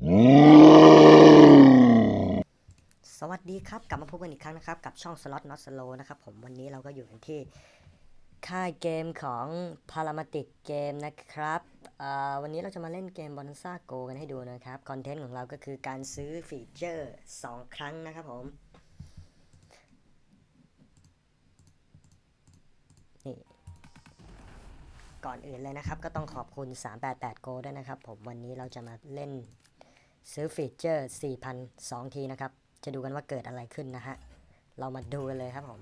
สวัสดีครับ กลับมาพบกันอีกครั้งนะครับ กับช่อง Slot Not Slow นะครับผมวันนี้เราก็อยู่กันที่ค่ายเกมของ Paramatic Game นะครับวันนี้เราจะมาเล่นเกม Bonanza Go กันให้ดูนะครับ คอนเทนต์ของเราก็คือการซื้อฟีเจอร์ 2 ครั้งนะครับผมนี่ก่อนอื่นเลยนะครับ ก็ต้องขอบคุณ 388 Go ด้วยนะครับผมวันนี้เราจะมาเล่น ซื้อฟีเจอร์ 4,002 ทีนะครับ จะดูกันว่าเกิดอะไรขึ้นนะฮะ เรามาดูกันเลยครับผม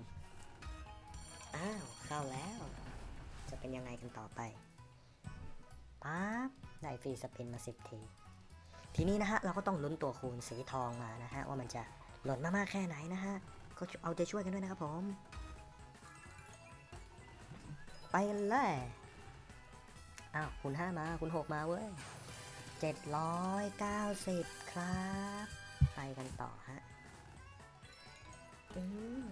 อ้าว เข้าแล้ว จะเป็นยังไงกันต่อไปปั๊บได้ฟรีสปินมา 10 ที ทีนี้นะฮะ เราก็ต้องลุ้นตัวคูณสีทองมานะฮะ ว่ามันจะหล่นมามากแค่ไหนนะฮะ ก็เอาใจช่วยกันด้วยนะครับผม ไปเลย อ้าวคูณ5มาคูณ6มาเว้ย 790 ครับ ไปกันต่อฮะอืม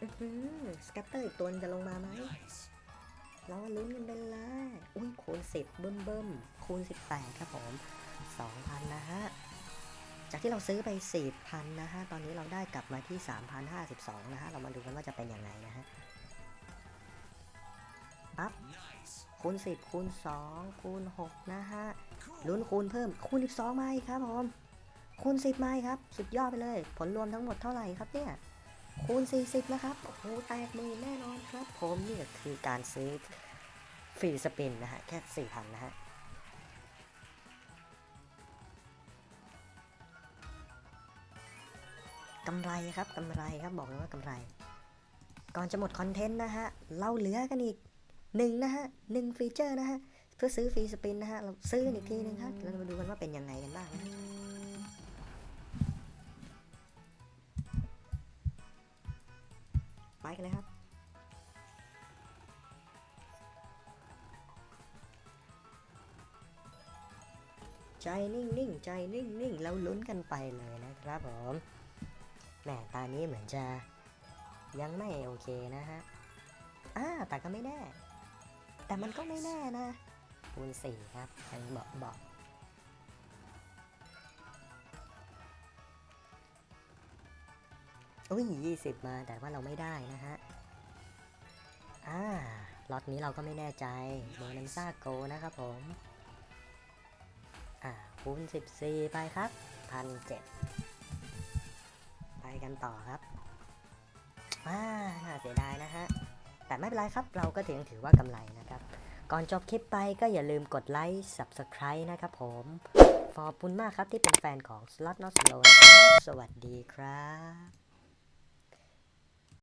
อือหือสแกตเตอร์อีกตัวนึงจะลงมาไหม เรามาลุ้นกันไปเลยอุ้ยคูณ 10 เบิ่มเบิ่มคูณ 18 ครับผม 2,000 นะฮะ จากที่เราซื้อไป 4,000 นะฮะ ตอนนี้เราได้กลับมาที่ 3,052 นะฮะ เรามาดูกันว่าจะเป็นยังไงนะฮะ ปั๊บ คูณ10คูณ2คูณ6นะฮะลุ้นคูณเพิ่มคูณ12มาอีกครับผมคูณ10มาอีกครับ สุดยอดไปเลย ผลรวมทั้งหมดเท่าไหร่ครับเนี่ยคูณ 40 นะครับ โอ้โห แตกมือแน่นอนครับ ผมนี่คือการซื้อฟรีสปินนะฮะ แค่ 4,000 นะฮะกำไรครับกำไรครับ บอกเลยว่ากำไร ก่อนจะหมดคอนเทนต์นะฮะ เราเหลือกันอีก หนึ่งนะฮะหนึ่งฟีเจอร์นะฮะเพื่อซื้อฟรีสปินนะฮะเราซื้อกันอีกทีนึงครับเรามาดูกันว่าเป็นยังไงกันบ้างนะฮะไปกันเลยครับใจนิ่งๆใจนิ่งๆแล้วลุ้นกันไปเลยนะครับผมแหมตานี้เหมือนจะยังไม่โอเคนะฮะอ่าแต่ก็ไม่แน่ แต่มันก็ไม่แน่นะคูณสี่ครับยังบอกบอกอุ้ยยี่สิบมาแต่ว่าเราไม่ได้นะฮะ อ่าล็อตนี้เราก็ไม่แน่ใจโบนันซ่าโกนะครับผม อ่าคูณ14ไปครับพันเจ็ดไปกันต่อครับอ่าน่าเสียดายนะฮะ แต่ไม่เป็นไรครับ เราก็ถือถือว่ากำไรนะครับ ก่อนจบคลิปไปก็อย่าลืมกดไลค์ Subscribe นะครับผมขอบคุณมากครับที่เป็นแฟนของ Slot Not Slow นะครับสวัสดีครับ